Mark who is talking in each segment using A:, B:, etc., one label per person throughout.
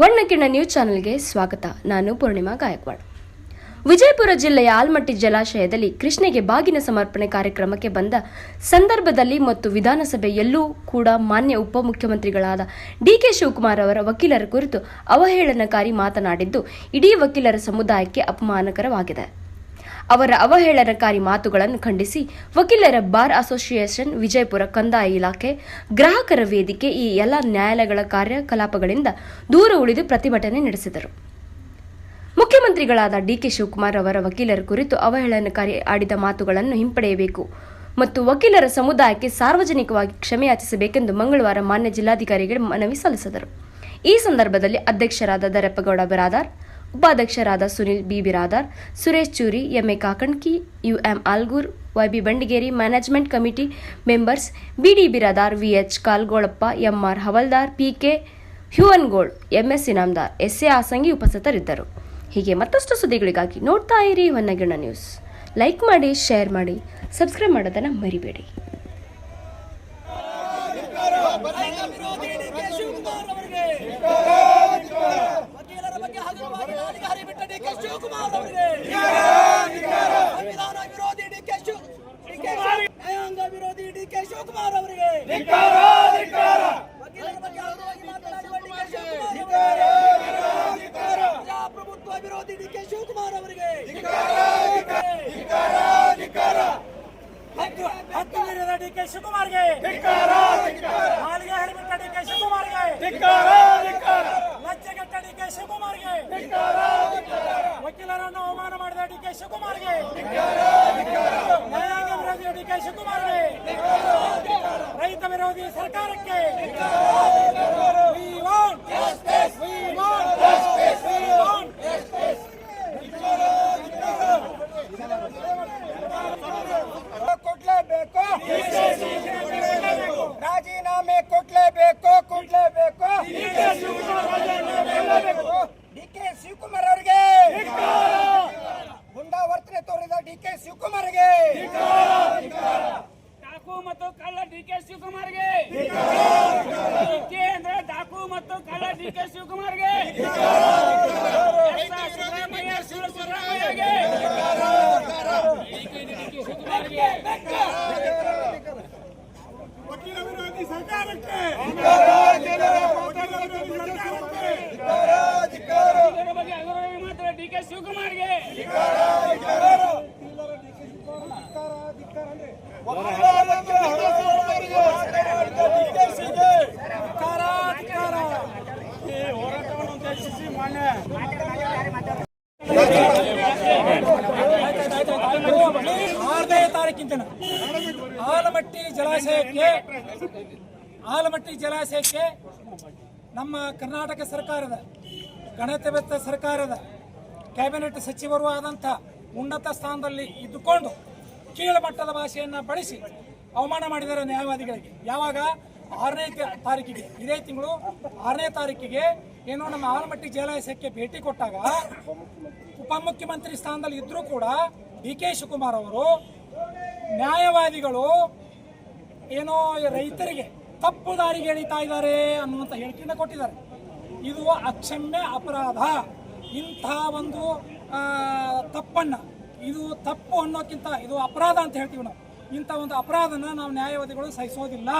A: ವರ್ಣಕಿರಣ news ಚಾನೆಲ್ಗೆ ಸ್ವಾಗತ. ನಾನು ಪೂರ್ಣಿಮಾ ಗಾಯಕ್ವಾಡ್. ವಿಜಯಪುರ ಜಿಲ್ಲೆಯ ಆಲ್ಮಟ್ಟಿ ಜಲಾಶಯದಲ್ಲಿ ಕೃಷ್ಣಗೆ ಬಾಗಿನ ಸಮರ್ಪಣೆ ಕಾರ್ಯಕ್ರಮಕ್ಕೆ ಬಂದ ಸಂದರ್ಭದಲ್ಲಿ ಮತ್ತು ವಿಧಾನಸಭೆಯಲ್ಲೂ ಕೂಡ ಮಾನ್ಯ ಉಪಮುಖ್ಯಮಂತ್ರಿಗಳಾದ ಡಿಕೆ ಶಿವಕುಮಾರ್ ಅವರ ವಕೀಲರ ಕುರಿತು ಅವಹೇಳನಕಾರಿ ಮಾತನಾಡಿದ್ದು, ಇಡೀ ವಕೀಲರ ಸಮುದಾಯಕ್ಕೆ ಅಪಮಾನಕರವಾಗಿದೆ. ಅವರ ಅವಹೇಳನಕಾರಿ ಮಾತುಗಳನ್ನು ಖಂಡಿಸಿ, ವಕೀಲರ ಬಾರ್ ಅಸೋಸಿಯೇಷನ್, ವಿಜಯಪುರ ಕಂದಾಯ ಇಲಾಖೆ, ಗ್ರಾಹಕರ ವೇದಿಕೆ ಈ ಎಲ್ಲ ನ್ಯಾಯಾಲಯಗಳ ಕಾರ್ಯಕಲಾಪಗಳಿಂದ ದೂರ ಉಳಿದು ಪ್ರತಿಭಟನೆ ನಡೆಸಿದರು. ಮುಖ್ಯಮಂತ್ರಿಗಳಾದ ಡಿಕೆ ಶಿವಕುಮಾರ್ ಅವರ ವಕೀಲರ ಕುರಿತು ಅವಹೇಳನಕಾರಿ ಆಡಿದ ಮಾತುಗಳನ್ನು ಹಿಂಪಡೆಯಬೇಕು. ಮತ್ತು ವಕೀಲರ ಸಮುದಾಯಕ್ಕೆ ಸಾರ್ವಜನಿಕವಾಗಿ ಕ್ಷಮೆಯಾಚಿಸಬೇಕೆಂದು ಮಂಗಳವಾರ ಮಾನ್ಯ ಜಿಲ್ಲಾಧಿಕಾರಿಗೆ ಮನವಿ ಸಲ್ಲಿಸಿದರು. ಈ ಸಂದರ್ಭದಲ್ಲಿ ಅಧ್ಯಕ್ಷರಾದ ದರಪ್ಪಗೌಡ ಬರಾದಾರ್, ಉಪಾಧ್ಯಕ್ಷರಾದ ಸುನಿಲ್ ಬಿ. ಬಿರಾದಾರ್, ಸುರೇಶ್ ಚೂರಿ MA Kakanki UM Algur YB Bandigeri, management committee members BD Biradar VH Kalgolappa MR Havaldar PK Hyuvangol MS Inamdar SA Asangi ಉಪಸ್ಥಿತರಿದ್ದರು. ಹೀಗೆ ಮತ್ತಷ್ಟು ಸುದ್ದಿಗಳಿಗಾಗಿ ನೋಡ್ತಾ ಇರಿ ಹೊನ್ನಗಿಣ ನ್ಯೂಸ್ ಲೈಕ್ ಮಾಡಿ ಶೇರ್ ಮಾಡಿ ಸಬ್ಸ್ಕ್ರೈಬ್ ಮಾಡೋದನ್ನು ಮರಿಬೇಡಿ.
B: ಶಿವಕುಮಾರ್ ಅವರಿಗೆ. ಸಂವಿಧಾನ ಡಿ ಕೆ ಶಿವ ಡಿಕೆ ನ್ಯಾಯಾಂಗ ವಿರೋಧಿ ಡಿ ಕೆ ಶಿವಕುಮಾರ್ ಅವರಿಗೆ ವಕೀಲರ ಬಗ್ಗೆ ಹಗುರವಾಗಿ ಮಾತನಾಡುವ ಡಿ ಕೆ ಶಿವಕುಮಾರ್ ಅವರಿಗೆ ಪ್ರಜಾಪ್ರಭುತ್ವ ವಿರೋಧಿ ಡಿ ಕೆ ಶಿವಕುಮಾರ್ ಅವರಿಗೆ ಹಕ್ಕು ಹಕ್ಕು ಮೀರಿದ ಡಿ ಕೆ ಶಿವಕುಮಾರ್ಗೆ. ನಾಲಿಗೆ ಹರಿಬಿಟ್ಟ ಡಿ ಕೆ ಶಿವಕುಮಾರ್ಗೆ. ಲಜ್ಜೆಗೆಟ್ಟ ಡಿಕೆ ಶಿವಕುಮಾರ್ಗೆ ವಕೀಲರನ್ನು ಅವಮಾನ ಮಾಡಿದ ಡಿ ಕೆ ಶಿವಕುಮಾರ್ಗೆ. ನ್ಯಾಯಾಂಗ ವಿರೋಧಿ ಡಿ ಕೆ ಶಿವಕುಮಾರ್ಗೆ. ರೈತ ವಿರೋಧಿ ಸರ್ಕಾರಕ್ಕೆ. We want justice. We want justice.
C: ರಾಜೀನಾಮೆ ಕೊಡ್ಲೇಬೇಕು ಕೊಡ್ಲೇಬೇಕು
B: ಆರನೇ ತಾರೀಕಿನ ದಿನ ಆಲಮಟ್ಟಿ ಜಲಾಶಯಕ್ಕೆ ಆಲಮಟ್ಟಿ ಜಲಾಶಯಕ್ಕೆ ನಮ್ಮ ಕರ್ನಾಟಕ ಸರ್ಕಾರದ ಗಣತವೆತ್ತ ಸರ್ಕಾರದ ಕ್ಯಾಬಿನೆಟ್ ಸಚಿವರು ಆದಂಥ ಉನ್ನತ ಸ್ಥಾನದಲ್ಲಿ ಇದ್ದುಕೊಂಡು ಕೀಳುಮಟ್ಟದ ಭಾಷೆಯನ್ನು ಬಳಸಿ ಅವಮಾನ ಮಾಡಿದ್ದಾರೆ ನ್ಯಾಯವಾದಿಗಳಿಗೆ. ಯಾವಾಗ? ಆರನೇ ತಾರೀಕಿಗೆ. ಇದೇ ತಿಂಗಳು ಆರನೇ ತಾರೀಕಿಗೆ ಏನೋ ನಮ್ಮ ಆಲಮಟ್ಟಿ ಜಲಾಶಯಕ್ಕೆ ಭೇಟಿ ಕೊಟ್ಟಾಗ ಉಪಮುಖ್ಯಮಂತ್ರಿ ಸ್ಥಾನದಲ್ಲಿ ಇದ್ದರೂ ಕೂಡ ಡಿ ಕೆ ಶಿವಕುಮಾರ್ ಅವರು ನ್ಯಾಯವಾದಿಗಳು ಏನೋ ರೈತರಿಗೆ ತಪ್ಪು ದಾರಿಗೆ ಎಳಿತಾ ಇದ್ದಾರೆ ಅನ್ನುವಂಥ ಹೇಳಿಕೆಯನ್ನು ಕೊಟ್ಟಿದ್ದಾರೆ. ಇದು ಅಕ್ಷಮ್ಯ ಅಪರಾಧ. ಇಂಥ ಒಂದು ತಪ್ಪನ್ನು, ಇದು ತಪ್ಪು ಅನ್ನೋಕ್ಕಿಂತ ಇದು ಅಪರಾಧ ಅಂತ ಹೇಳ್ತೀವಿ ನಾವು. ಇಂಥ ಒಂದು ಅಪರಾಧನ ನಾವು ನ್ಯಾಯವಾದಿಗಳು ಸಹಿಸೋದಿಲ್ಲ.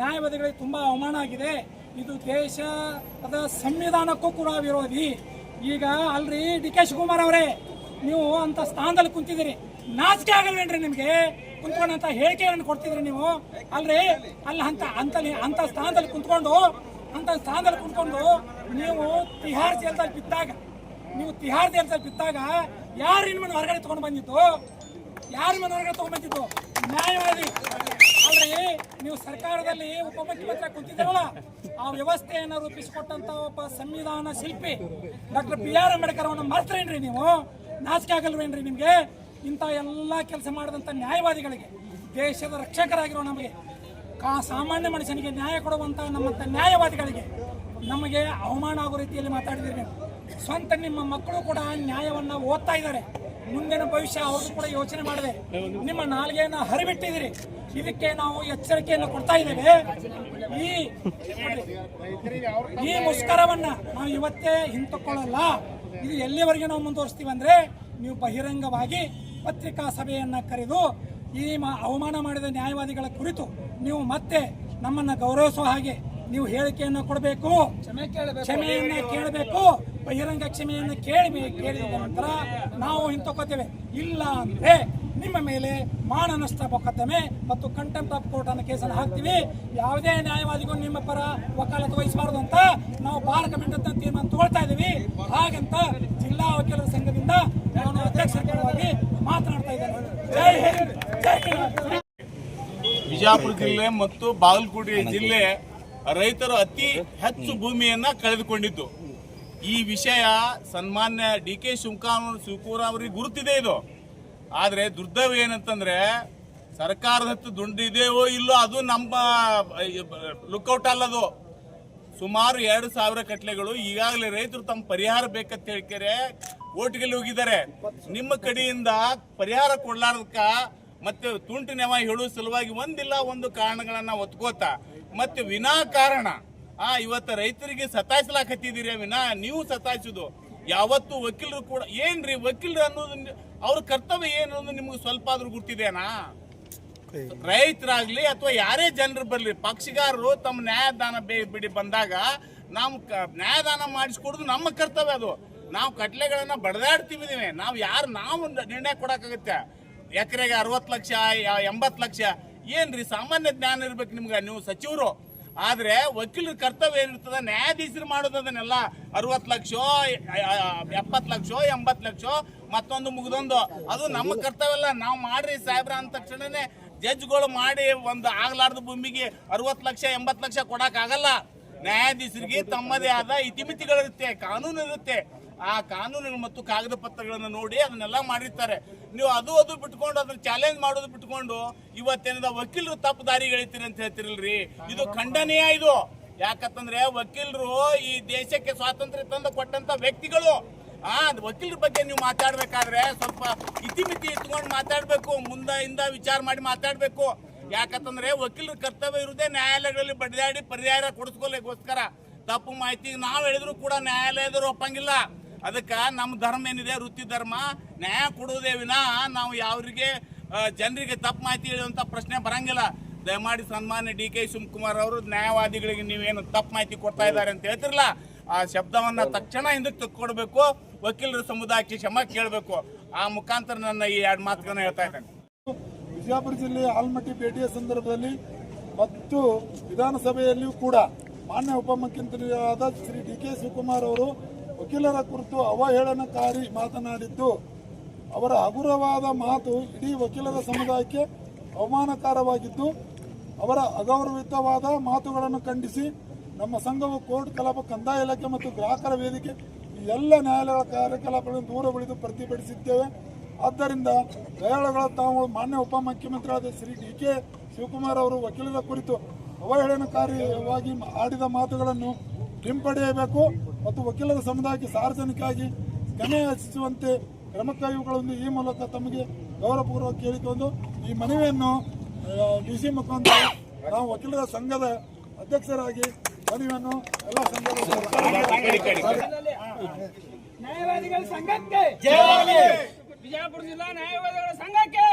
B: ನ್ಯಾಯವಾದಿಗಳಿಗೆ ತುಂಬ ಅವಮಾನ ಆಗಿದೆ. ಇದು ದೇಶದ ಸಂವಿಧಾನಕ್ಕೂ ಕೂಡ ವಿರೋಧಿ. ಈಗ ಅಲ್ರಿ ಡಿ ಕೆ ಶಿವಕುಮಾರ್ ಅವರೇ, ನೀವು ಅಂತ ಸ್ಥಾನದಲ್ಲಿ ಕುಂತಿದ್ದೀರಿ. ನಾಚಿಕೆ ಆಗಲ್ವೇನ್ರಿ ನಿಮಗೆ? ಕುಂತ್ಕೊಂಡಂತ ಹೇಳಿಕೆಗಳನ್ನು ಕೊಡ್ತಿದ್ರಿ ನೀವು. ಅಲ್ರಿ? ಅಲ್ಲಿ, ಅಂತ ಅಂತ ಅಂಥ ಸ್ಥಾನದಲ್ಲಿ ಕುಂತ್ಕೊಂಡು, ಅಂತ ಸ್ಥಾನದಲ್ಲಿ ಕುಂತ್ಕೊಂಡು ನೀವು ತಿಹಾರ್ ಜೈಲ್ದಲ್ಲಿ ಬಿದ್ದಾಗ ನೀವು ತಿಹಾರ್ ಜೈಲ್ದಲ್ಲಿ ಬಿದ್ದಾಗ ಯಾರು ನಿಮ್ಮನ್ನು ಹೊರಗಡೆ ತಗೊಂಡು ಬಂದಿತ್ತು ಯಾರು ನಿಮ್ಮನ್ನು ಹೊರಗಡೆ ತಗೊಂಡು ಬಂದಿತ್ತು ನ್ಯಾಯವಾದಿ. ಅಲ್ರಿ ನೀವು ಸರ್ಕಾರದಲ್ಲಿ ಉಪಮುಖ್ಯಮಂತ್ರಿ ಕುಂತಿದ್ದೀರಲ್ಲ, ಆ ವ್ಯವಸ್ಥೆಯನ್ನು ರೂಪಿಸಿಕೊಟ್ಟಂತ ಒಬ್ಬ ಸಂವಿಧಾನ ಶಿಲ್ಪಿ ಡಾಕ್ಟರ್ ಬಿ ಆರ್ ಅಂಬೇಡ್ಕರ್ ಅವನ್ನ ಮರ್ತೇನ್ರಿ ನೀವು? ನಾಚಿಕೆ ಆಗಲ್ವೇನ್ರಿ ನಿಮ್ಗೆ? ಇಂಥ ಎಲ್ಲ ಕೆಲಸ ಮಾಡಿದಂಥ ನ್ಯಾಯವಾದಿಗಳಿಗೆ, ದೇಶದ ರಕ್ಷಕರಾಗಿರೋ ನಮಗೆ, ಕಾ ಸಾಮಾನ್ಯ ಮನುಷ್ಯನಿಗೆ ನ್ಯಾಯ ಕೊಡುವಂಥ ನಮ್ಮಂಥ ನ್ಯಾಯವಾದಿಗಳಿಗೆ ನಮಗೆ ಅವಮಾನ ಆಗೋ ರೀತಿಯಲ್ಲಿ ಮಾತಾಡಿದಿರಿ ನೀವು. ಸ್ವಂತ ನಿಮ್ಮ ಮಕ್ಕಳು ಕೂಡ ನ್ಯಾಯವನ್ನು ಓದ್ತಾ ಇದ್ದಾರೆ. ಮುಂದಿನ ಭವಿಷ್ಯ ಅವರು ಕೂಡ ಯೋಚನೆ ಮಾಡಿದೆ. ನಿಮ್ಮ ನಾಲ್ಗೆಯನ್ನು ಹರಿಬಿಟ್ಟಿದ್ದೀರಿ. ಇದಕ್ಕೆ ನಾವು ಎಚ್ಚರಿಕೆಯನ್ನು ಕೊಡ್ತಾ ಇದ್ದೇವೆ. ಈ ಈ ಮುಷ್ಕರವನ್ನ ನಾವು ಇವತ್ತೇ ಹಿಂತಕೊಳ್ಳಲ್ಲ. ಇದು ಎಲ್ಲಿವರೆಗೆ ನಾವು ಮುಂದುವರಿಸ್ತೀವಿ ಅಂದ್ರೆ ನೀವು ಬಹಿರಂಗವಾಗಿ ಪತ್ರಿಕಾ ಸಭೆಯನ್ನ ಕರೆದು ಈ ಅವಮಾನ ಮಾಡಿದ ನ್ಯಾಯವಾದಿಗಳ ಕುರಿತು ನೀವು ಮತ್ತೆ ನಮ್ಮನ್ನ ಗೌರವಿಸುವ ಹಾಗೆ ನೀವು ಹೇಳಿಕೆಯನ್ನು ಕೊಡಬೇಕು. ಕ್ಷಮೆಯನ್ನ ಕೇಳಬೇಕು. ಬಹಿರಂಗ ಕ್ಷಮೆಯನ್ನು ಕೇಳಿ ಕೇಳಿದ ನಂತರ ನಾವು ಹಿಂತಕೋತೇವೆ ಇಲ್ಲ ಅಂದ್ರೆ ನಿಮ್ಮ ಮೇಲೆ ಮಾನನಷ್ಟ ಮೊಕದ್ದಮೆ ಮತ್ತು ಕಂಟೆಂಪ್ಟ್ ಆಫ್ ಕೋರ್ಟ್ ಅನ್ನೋ ಕೇಸನ್ನು ಹಾಕ್ತೀವಿ. ಯಾವುದೇ ನ್ಯಾಯವಾದಿಗೂ ನಿಮ್ಮ ಪರ ವಕಾಲತ್ತು ವಹಿಸಬಾರದು ಅಂತ ನಾವು ಬಾಲಕ ಮಂಡತ ತೀರ್ಮಾನ ತಗೊಳ್ತಾ ಇದ್ದೀವಿ. ಹಾಗಂತ ಜಿಲ್ಲಾ ವಕೀಲರ ಸಂಘದಿಂದ ನಾನು ಅಧ್ಯಕ್ಷರಾಗಿ ಮಾತನಾಡ್ತಾ ಇದ್ದೇನೆ.
D: ಬಿಜಾಪುರ ಜಿಲ್ಲೆ ಮತ್ತು ಬಾಗಲಕೋಟೆ ಜಿಲ್ಲೆ ರೈತರು ಅತಿ ಹೆಚ್ಚು ಭೂಮಿಯನ್ನ ಕಳೆದುಕೊಂಡಿದ್ದು. ಈ ವಿಷಯ ಸನ್ಮಾನ್ಯ ಡಿ ಕೆ ಶಿವಕುಮಾರ್ ಶಿವಕುಮಾರ್ ಅವರಿಗೆ ಗುರುತಿದೆ ಇದು. ಆದರೆ ದುರ್ದೈವ ಏನಂತಂದ್ರೆ ಸರ್ಕಾರದ ಹತ್ತು ದುಂಡಿದೆಯೋ ಇಲ್ಲೋ ಅದು ನಮ್ಮ ಲುಕ್ಔಟ್ ಅಲ್ಲದು. ಸುಮಾರು ಎರಡು ಸಾವಿರ ಕಟ್ಲೆಗಳು ಈಗಾಗಲೇ ರೈತರು ತಮ್ಮ ಪರಿಹಾರ ಬೇಕಂತ ಹೇಳ್ಕೆರೆ ಓಟ್ಗೆಲ್ಲಿ ಹೋಗಿದ್ದಾರೆ. ನಿಮ್ಮ ಕಡೆಯಿಂದ ಪರಿಹಾರ ಕೊಡ್ಲಾರ್ದಕ್ಕ ಮತ್ತೆ ತುಂಟು ನೆವ ಹೇಳುವ ಸಲುವಾಗಿ ಒಂದಿಲ್ಲ ಒಂದು ಕಾರಣಗಳನ್ನ ಒತ್ಕೋತ. ಮತ್ತೆ ವಿನಾಕಾರಣ ಆ, ಇವತ್ತು ರೈತರಿಗೆ ಸತಾಯಿಸ್ಲಾಕತ್ತಿದ್ದೀರಿ ವಿನಾ ನೀವು ಸತಾಯಿಸುದು. ಯಾವತ್ತು ವಕೀಲರು ಕೂಡ ಏನ್ರಿ, ವಕೀಲರು ಅನ್ನೋದು ಅವ್ರ ಕರ್ತವ್ಯ ಏನು ಅನ್ನೋದು ನಿಮ್ಗೆ ಸ್ವಲ್ಪ ಆದ್ರೂ ಗುರ್ತಿದೆನಾ ರೈತರಾಗ್ಲಿ ಅಥವಾ ಯಾರೇ ಜನರು ಬರ್ಲಿ, ಪಕ್ಷಗಾರರು ತಮ್ಮ ನ್ಯಾಯದಾನ ಬಿಡಿ ಬಂದಾಗ ನಾವು ನ್ಯಾಯದಾನ ಮಾಡಿಸ್ಕೊಡೋದು ನಮ್ಮ ಕರ್ತವ್ಯ ಅದು. ನಾವು ಕಟ್ಲೆಗಳನ್ನ ಬಡದಾಡ್ತೀವಿ ಇದೀವಿ. ನಾವು ಯಾರು ನಾವು ನಿರ್ಣಯ ಕೊಡಕ್ಕಾಗತ್ತೆ. ಎಕರೆಗೆ ಅರವತ್ತು ಲಕ್ಷ ಎಂಬತ್ತು ಲಕ್ಷ. ಏನ್ರಿ, ಸಾಮಾನ್ಯ ಜ್ಞಾನ ಇರ್ಬೇಕು ನಿಮ್ಗೆ, ನೀವು ಸಚಿವರು. ಆದ್ರೆ ವಕೀಲರ ಕರ್ತವ್ಯ ಏನಿರ್ತದೆ? ನ್ಯಾಯಾಧೀಶರು ಮಾಡೋದು ಅದನ್ನೆಲ್ಲ. ಅರವತ್ತು ಲಕ್ಷ ಎಪ್ಪತ್ತು ಲಕ್ಷ ಎಂಬತ್ತು ಲಕ್ಷ ಮತ್ತೊಂದು ಮುಗಿದೊಂದು. ಅದು ನಮ್ಮ ಕರ್ತವ್ಯ ಅಲ್ಲ. ನಾವು ಮಾಡ್ರಿ ಸಾಹೇಬ್ರ ಅಂದ ತಕ್ಷಣನೇ ಜಡ್ಜ್ಗಳು ಮಾಡಿ ಒಂದು ಆಗ್ಲಾರ್ದ ಭೂಮಿಗೆ ಅರವತ್ತು ಲಕ್ಷ ಎಂಬತ್ತು ಲಕ್ಷ ಕೊಡಕ್ ಆಗಲ್ಲ ನ್ಯಾಯಾಧೀಶರಿಗೆ ತಮ್ಮದೇ ಆದ ಇತಿಮಿತಿಗಳಿರುತ್ತೆ ಕಾನೂನು ಇರುತ್ತೆ ಆ ಕಾನೂನುಗಳು ಮತ್ತು ಕಾಗದ ಪತ್ರಗಳನ್ನು ನೋಡಿ ಅದನ್ನೆಲ್ಲ ಮಾಡಿರ್ತಾರೆ. ನೀವು ಅದು ಅದು ಬಿಟ್ಕೊಂಡು ಅದನ್ನ ಚಾಲೆಂಜ್ ಮಾಡೋದು ಬಿಟ್ಕೊಂಡು ಇವತ್ತೇನದ ವಕೀಲರು ತಪ್ಪು ದಾರಿಗಳಿತೀರಿ ಅಂತ ಹೇಳ್ತಿರಲ್ರಿ? ಇದು ಖಂಡನೀಯ ಇದು? ಯಾಕಂತಂದ್ರೆ ವಕೀಲರು ಈ ದೇಶಕ್ಕೆ ಸ್ವಾತಂತ್ರ್ಯ ತಂದು ಕೊಟ್ಟಂತ ವ್ಯಕ್ತಿಗಳು. ಆ ವಕೀಲರ ಬಗ್ಗೆ ನೀವು ಮಾತಾಡ್ಬೇಕಾದ್ರೆ ಸ್ವಲ್ಪ ಇತಿಮಿತಿ ಇಟ್ಕೊಂಡು ಮಾತಾಡ್ಬೇಕು ಮುಂದೆ ಇಂದ ವಿಚಾರ ಮಾಡಿ ಮಾತಾಡ್ಬೇಕು. ಯಾಕಂತಂದ್ರೆ ವಕೀಲರ ಕರ್ತವ್ಯ ಇರುವುದೇ ನ್ಯಾಯಾಲಯಗಳಲ್ಲಿ ಬಡಿದಾಡಿ ಪರಿಹಾರ ಕೊಡಿಸ್ಕೊಲಿಕ್ಕೋಸ್ಕರ ತಪ್ಪು ಮಾಹಿತಿ ನಾವು ಹೇಳಿದ್ರು ಕೂಡ ನ್ಯಾಯಾಲಯದವರು ಒಪ್ಪಂಗಿಲ್ಲ. ಅದಕ್ಕೆ ನಮ್ಮ ಧರ್ಮ ಏನಿದೆ ವೃತ್ತಿ ಧರ್ಮ ನ್ಯಾಯ ಕೊಡುವುದೇ ವಿನಾ ನಾವು ಯಾವ್ರಿಗೆ ಜನರಿಗೆ ತಪ್ಪು ಮಾಹಿತಿ ಹೇಳುವಂತ ಪ್ರಶ್ನೆ ಬರಂಗಿಲ್ಲ. ದಯಮಾಡಿ ಸನ್ಮಾನ್ಯ ಡಿ ಕೆ ಶಿವಕುಮಾರ್ ಅವರು ನ್ಯಾಯವಾದಿಗಳಿಗೆ ನೀವೇನು ತಪ್ಪು ಮಾಹಿತಿ ಕೊಡ್ತಾ ಇದ್ದಾರೆ ಅಂತ ಹೇಳ್ತಿರಲ್ಲ ಆ ಶಬ್ದವನ್ನು ತಕ್ಷಣ ಹಿಂದಕ್ಕೆ ತಕ್ಕೊಡ್ಬೇಕು ವಕೀಲರ ಸಮುದಾಯಕ್ಕೆ ಕ್ಷಮ ಕೇಳಬೇಕು. ಆ ಮುಖಾಂತರ ನನ್ನ ಈ ಎರಡು ಮಾತುಗಳನ್ನ ಹೇಳ್ತಾ ಇದ್ದೇನೆ.
E: ವಿಜಯಪುರ ಜಿಲ್ಲೆಯ ಆಲ್ಮಟ್ಟಿ ಭೇಟಿಯ ಸಂದರ್ಭದಲ್ಲಿ ಮತ್ತು ವಿಧಾನಸಭೆಯಲ್ಲಿಯೂ ಕೂಡ ಮಾನ್ಯ ಉಪಮುಖ್ಯಮಂತ್ರಿಯಾದ ಶ್ರೀ ಡಿ ಕೆ ಶಿವಕುಮಾರ್ ಅವರು ವಕೀಲರ ಕುರಿತು ಅವಹೇಳನಕಾರಿ ಮಾತನಾಡಿದ್ದು. ಅವರ ಹಗುರವಾದ ಮಾತು ಇಡೀ ವಕೀಲರ ಸಮುದಾಯಕ್ಕೆ ಅವಮಾನಕಾರವಾಗಿದ್ದು, ಅವರ ಅಗೌರವಿತವಾದ ಮಾತುಗಳನ್ನು ಖಂಡಿಸಿ ನಮ್ಮ ಸಂಘವು ಕೋರ್ಟ್, ಕಲಾಪ, ಕಂದಾಯ ಇಲಾಖೆ ಮತ್ತು ಗ್ರಾಹಕರ ವೇದಿಕೆ ಎಲ್ಲ ನ್ಯಾಯಾಲಯಗಳ ಕಾರ್ಯಕಲಾಪಗಳನ್ನು ದೂರ ಉಳಿದು ಪ್ರತಿಭಟಿಸಿದ್ದೇವೆ. ಆದ್ದರಿಂದ ದಯಾಳುಗಳ ತಾವು ಮಾನ್ಯ ಉಪಮುಖ್ಯಮಂತ್ರಿಯಾದ ಶ್ರೀ ಡಿ ಕೆ ಶಿವಕುಮಾರ್ ಅವರು ವಕೀಲರ ಕುರಿತು ಅವಹೇಳನಕಾರಿಯಾಗಿ ಆಡಿದ ಮಾತುಗಳನ್ನು ಹಿಂಪಡೆಯಬೇಕು. ಮತ್ತು ವಕೀಲರ ಸಮುದಾಯಕ್ಕೆ ಸಾರ್ವಜನಿಕವಾಗಿ ಕ್ಷಮೆ ಯಾಚಿಸುವಂತೆ ಕ್ರಮ ಕೈಗೊಳ್ಳುವುದು ಈ ಮೂಲಕ ತಮಗೆ ಗೌರವಪೂರ್ವಕ ಕೇಳಿಕೊಂಡು ಈ ಮನವಿಯನ್ನು ಡಿ ಸಿ ಮುಖಾಂತರ ನಾವು ವಕೀಲರ ಸಂಘದ ಅಧ್ಯಕ್ಷರಾಗಿ ಮನವಿಯನ್ನು ಎಲ್ಲ ಸಂಘದ
B: ನ್ಯಾಯವಾದಿಗಳ ಸಂಘಕ್ಕೆ ಬಿಜಾಪುರ ಜಿಲ್ಲಾ ನ್ಯಾಯವಾದಿಗಳ ಸಂಘಕ್ಕೆ